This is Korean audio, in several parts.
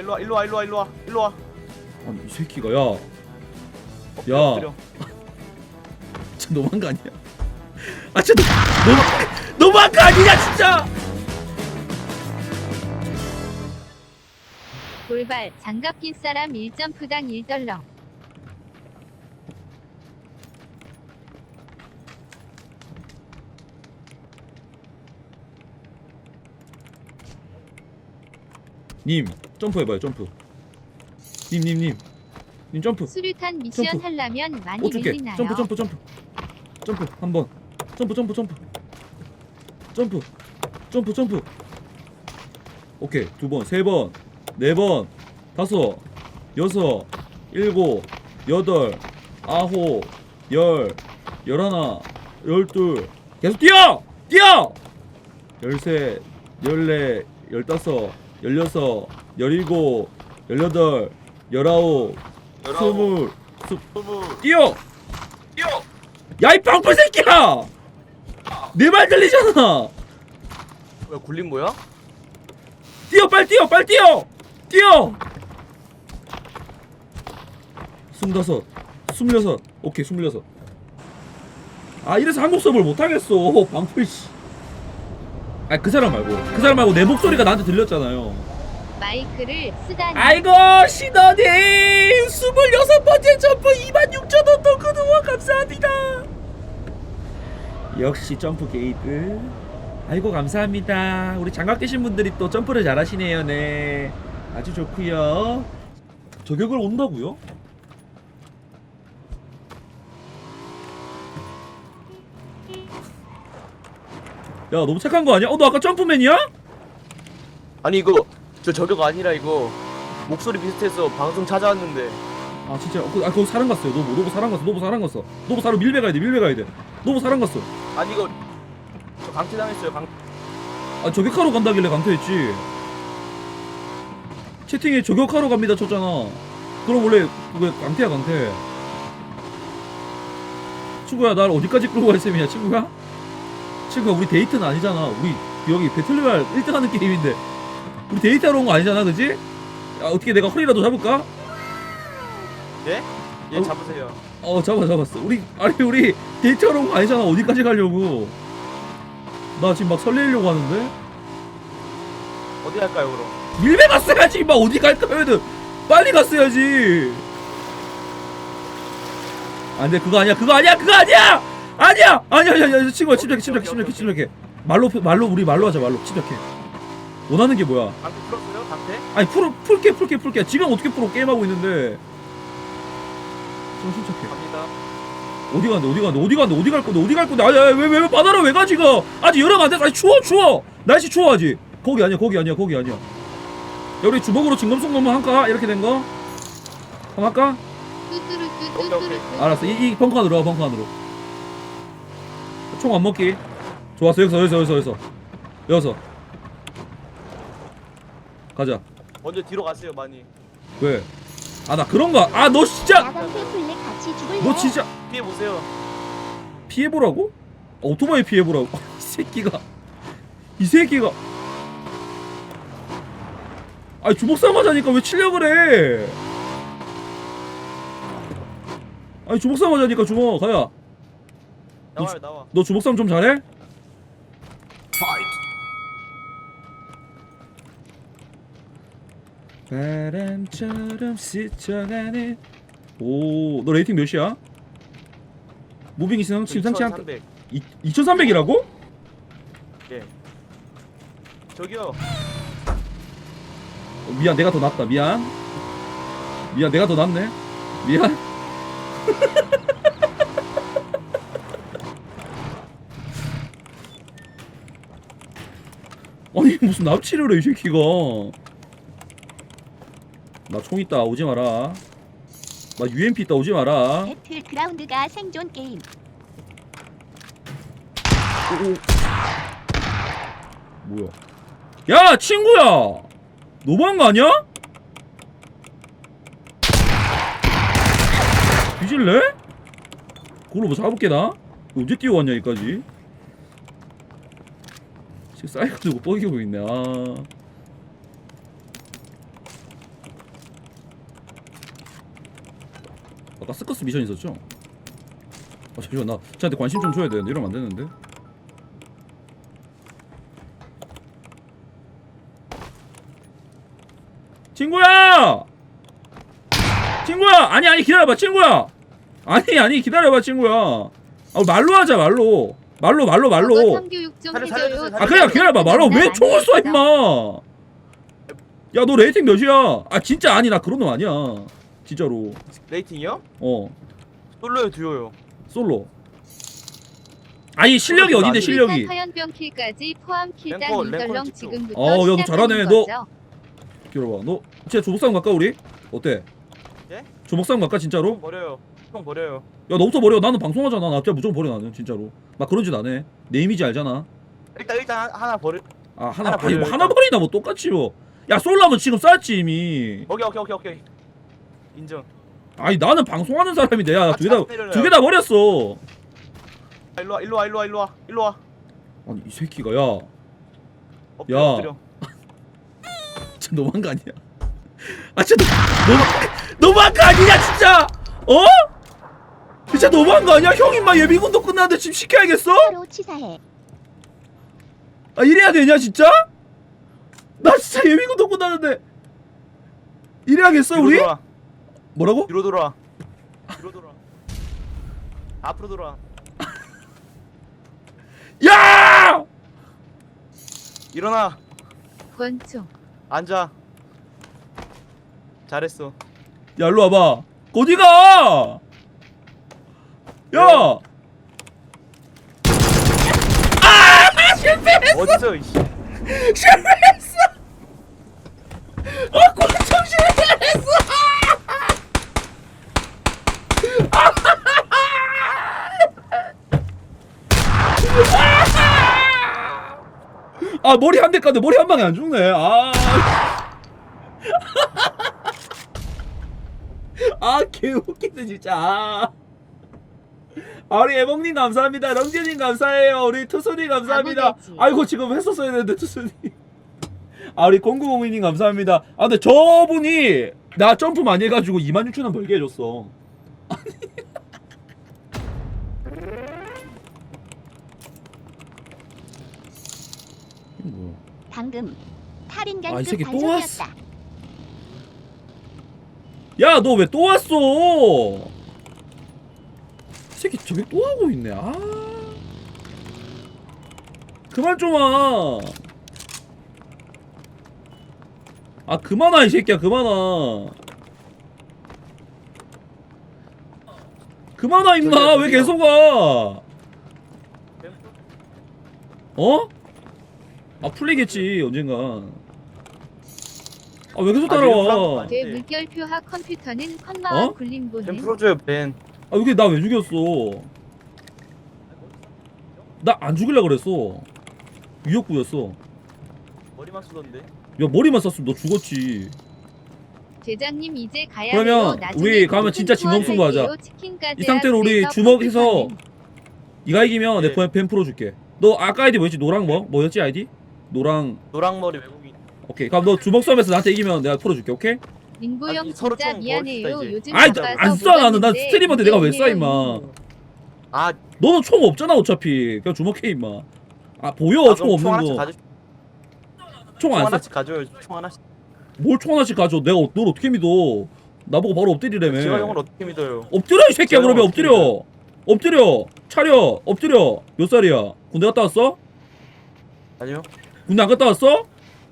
일로 와 일로 와 일로 와 일로 와 일로 와. 아니 이 새끼가 야 엎드려, 야. 엎드려. 진짜 너무한 거 아니야? 아 진짜 너, 너무 너무한 거 아니냐 진짜 돌발 장갑 낀 사람 1점프당 1덜렁 님 점프 해봐요 점프. 님 님 님. 님 점프. 수류탄 미션 점프. 하려면 많이 어떻게. 밀리나요? 점프 점프 점프. 점프 한번. 점프 점프 점프. 점프. 점프 점프. 오케이. 두 번. 세 번. 네 번. 다섯. 여섯. 일곱. 여덟. 아홉. 열. 열하나. 열둘. 계속 뛰어! 뛰어! 열셋. 열네 열다섯 열여섯 열일곱 열여덟 열아홉 스물 스. 뛰어! 뛰어. 야이 빵풀 새끼야! 내 말 들리잖아! 왜 굴림 뭐야? 뛰어 빨리 뛰어 빨리 뛰어! 뛰어! 스물다섯 스물여섯 오케이 스물여섯. 아 이래서 한국 수업을 못하겠어. 방풀 씨 아그 사람 말고. 그 사람 말고 내 목소리가 나한테 들렸잖아요. 마이크를 쓰다니. 아이고 신원님! 스물여섯 번째 점프 26,000원 토큰 후원 감사합니다. 역시 점프 게이드. 아이고 감사합니다. 우리 장갑 끼신 분들이 또 점프를 잘하시네요 네. 아주 좋고요. 저격을 온다고요? 너무 착한 거 아니야? 어 너 아까 점프맨이야? 아니 이거 저 저격 아니라 이거 목소리 비슷해서 방송 찾아왔는데. 아 진짜. 어, 그, 아 거기 사람 갔어요. 노부 노부 사람 갔어. 노부 사람 갔어. 노부 사람 밀배 가야 돼 밀배 가야 돼. 노부 사람 갔어. 아니 이거 저 강퇴 당했어요 강. 아 저격하러 간다길래 강퇴했지. 채팅에 저격하러 갑니다 쳤잖아. 그럼 원래 그거 강퇴야 강퇴. 친구야 날 어디까지 끌고 갈 셈이야 친구야? 친구야 우리 데이트는 아니잖아 우리 여기 배틀로얄 1등 하는 게임인데 우리 데이트하러 온 거 아니잖아 그지? 야 어떻게 내가 허리라도 잡을까? 예? 예 어? 잡으세요. 어 잡아 잡았어 우리 아니 우리 데이트하러 온 거 아니잖아 어디까지 가려고 나 지금 막 설레려고 하는데 어디 갈까요 그럼? 밀배 갔어야지 막 어디 갈까면은 빨리 갔어야지 안 돼 그거 아니야 그거 아니야 그거 아니야 아니야! 아니야 아니야 아니야. 친구야 침착해 침착해 침착해 침착해. 말로 말로 우리 말로 하자 말로. 침착해. 원하는 게 뭐야? 강퇴 풀었어요? 강퇴? 아니 풀어 풀게 풀게 풀게. 지금 어떻게 풀어? 게임하고 있는데. 좀 침착해. 갑니다. 어디 간대 어디 간대 어디 간대 어디 갈 건데 어디 갈 건데? 아니 왜 왜 왜 바다로 왜 가 지금? 아직 여름 안 됐어 아니 추워 추워. 날씨 추워 아직. 거기 아니야 거기 아니야 거기 아니야. 야 우리 주먹으로 진검속 넣으면 할까 이렇게 된 거? 한번 할까? 뚜뚜루뚜뚜뚜루. 알았어. 이, 이 벙커 안으로 와 벙커 안으로 총 안 먹기. 좋았어 여기서 여기서 여기서 여기서. 여기서. 가자. 먼저 뒤로 가세요 많이. 왜? 아 나 그런 거 아 너 진짜! 야간 테이블릿 같이 죽을래? 너 진짜! 피해 보세요. 피해보라고? 어, 오토바이 피해보라고? 이 새끼가. 이 새끼가. 아니 주먹 싸움 하자니까 왜 치려 그래? 아니 주먹 싸움 하자니까 주먹. 가야 나와요 나와. 너 주먹싸움 좀 잘해? 바람처럼 스쳐가는 오너 레이팅 몇이야? 무빙이 심- 심상치 않다 2300. 2300이라고? 예. 저기요. 어, 미안 내가 더 낫다 미안 미안 내가 더 낫네 미안 무슨 납치를 해 이 새끼가 나 총 있다 오지 마라 나 UMP 있다 오지 마라 배틀그라운드가 생존 게임. 오, 오. 뭐야 야 친구야 너무한 거 아니야? 뒤질래? 그걸로 뭐 잡을게 나? 언제 뛰어왔냐 여기까지 지금 사이코 들고 뻐기고 있네 아 아까 스커스 미션 있었죠? 아 잠시만 나 저한테 관심 좀 줘야 되는데 이러면 안 되는데 친구야! 친구야! 아니 아니 기다려봐 친구야! 아니 아니 기다려봐 친구야 아 말로 하자 말로 말로 말로 말로 살려, 아 그냥 기다려봐 말로 왜 총을 쏴 임마 야 너 레이팅 몇이야 아 진짜 아니 나 그런 놈 아니야 진짜로 레이팅이요? 어 솔로요 듀오요 솔로 아니 실력이 어딘데 실력이 하연병 킬까지 포함 킬당 랭커, 랭커는 인덜렁 찍죠. 지금부터 어, 야, 너 시작하는 잘하네. 너- 거죠. 기다려봐 너 진짜 조목싸움 갈까 우리? 어때? 예? 조목싸움 갈까 총 진짜로? 버려요 총 버려요. 야 너부터 버려. 나는 방송하잖아. 나 진짜 무조건 버려 나는 진짜로. 막 그런 짓 안해. 내 이미지 알잖아. 일단 일단 하- 하나 버려. 아 하나 하나 아니 버려요, 뭐 하나 일단. 버리나 뭐 똑같지 뭐야 솔라면 지금 쌌지 이미. 오케이 오케이 오케이 오케이. 인정. 아니 나는 방송하는 사람인데 아, 야두 개다차 때려요. 두개다 버렸어. 아, 일로 와 일로 와 일로 와 일로 와 일로 와. 아니 이 새끼가 야. 엎드려 야. 엎드려. 진짜 너무한 거 아니야? 아 진짜 너무 너무한 거 아니냐 진짜? 어? 진짜 너무한 거 아니야? 형 임마 예비군도 끝났는데 지금 시켜야겠어? 서로 치사해. 아 이래야 되냐 진짜? 나 진짜 예비군도 끝났는데 이래야겠어 우리? 돌아 뭐라고? 뒤로 돌아 뒤로 돌아 앞으로 돌아 야! 일어나 권총. 앉아 잘했어 야 일로 와봐 어디가? 야! 어디서 이씨 실패했어! 어 권총 실패했어! 아 머리 한대 깠는데 머리 한 방에 안 죽네 아. 아 개웃기네 진짜 아. 아, 우리 애몽님 감사합니다. 렁진님 감사해요. 우리 투순이 감사합니다. 아이고 지금 했었어야 되는데 투순이. 아 우리 0902님 감사합니다. 아 근데 저분이 나 점프 많이 해가지고 26,000원 벌게 해줬어. 뭐야 방금 아, 이 탈인간급 새끼 또 반성이었다. 야, 너 왜 또 왔어? 이 새끼 저기 또 하고 있네. 아. 그만 좀 와. 아, 그만 와, 이 새끼야. 그만 와. 그만 와, 임마. 왜. 계속 와? 어? 아, 풀리겠지, 언젠간. 아, 왜 계속 아, 따라와? 아, 제 네. 물결 표하 컴퓨터는 컴마와 어? 굴림 벤 보는 풀어줘요 벤 아 여기 나 왜 죽였어? 나 안 죽일라 그랬어. 위협구였어. 머리만 쏘던데 야 머리만 쐈으면 너 죽었지. 제장님 이제 가야 그러면 우리 가면 진짜 진검승부 하자. 이 상태로 우리 주먹해서 네가 이기면 네. 내 뱀 풀어줄게. 너 아까 아이디 뭐였지? 노랑 뭐? 뭐였지 아이디? 노랑. 노랑머리 외국인 오케이. 그럼 너 주먹 싸움에서 나한테 이기면 내가 풀어줄게. 오케이? 민보 아니, 형 서로 진짜 좀 미안해요. 먹읍시다, 이제. 요즘 아이 바빠서 안못쏴 나는 난 왔는데 스트리머인데 내가 왜쏴 미안해요. 임마. 아 너는 총 없잖아 어차피. 그냥 주먹해 임마. 아 보여 아, 총 그럼 총 없는 하나씩 거. 가져 총총안 쏴. 하나씩 가져요 총 하나씩 뭘총 하나씩 가져. 내가 어- 널 어떻게 믿어? 나보고 바로 엎드리래며. 제가 형을 어떻게 믿어요 엎드려 이 새끼야 그러면 엎드려 엎드려 차려 엎드려 몇 살이야 군대 갔다 왔어? 아니요 군대 안 갔다 왔어?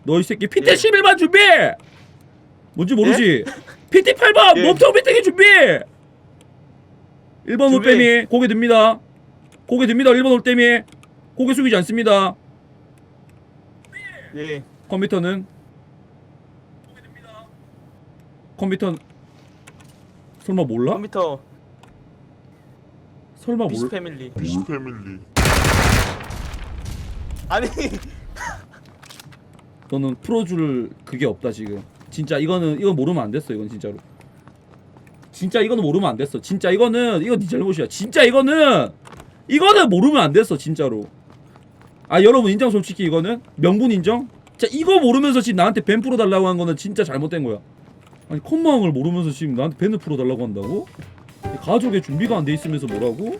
너 이 새끼 PT 예. 11반 준비 뭔지 모르지? PT 8반 예. 몸통 비트기 준비! 1번 준비. 올빼미 고개 듭니다. 고개 듭니다. 1번 올빼미. 고개 숙이지 않습니다. 예. 컴퓨터는? 컴퓨터 설마 몰라? 컴퓨터. 설마 비스 몰라? 패밀리. 비스 패밀리. 아니. 너는 풀어줄 그게 없다 지금 진짜 이거는 이건 모르면 안 됐어 이건 진짜로. 진짜 이거는 모르면 안 됐어. 진짜 이거는 이건 네 잘못이야. 진짜 이거는 이거는 모르면 안 됐어 진짜로. 아 여러분 인정 솔직히 이거는? 명분 인정? 진짜 이거 모르면서 지금 나한테 벤 풀어달라고 한 거는 진짜 잘못된 거야. 아니 컴마왕을 모르면서 지금 나한테 벤을 풀어달라고 한다고? 가족의 준비가 안 돼 있으면서 뭐라고?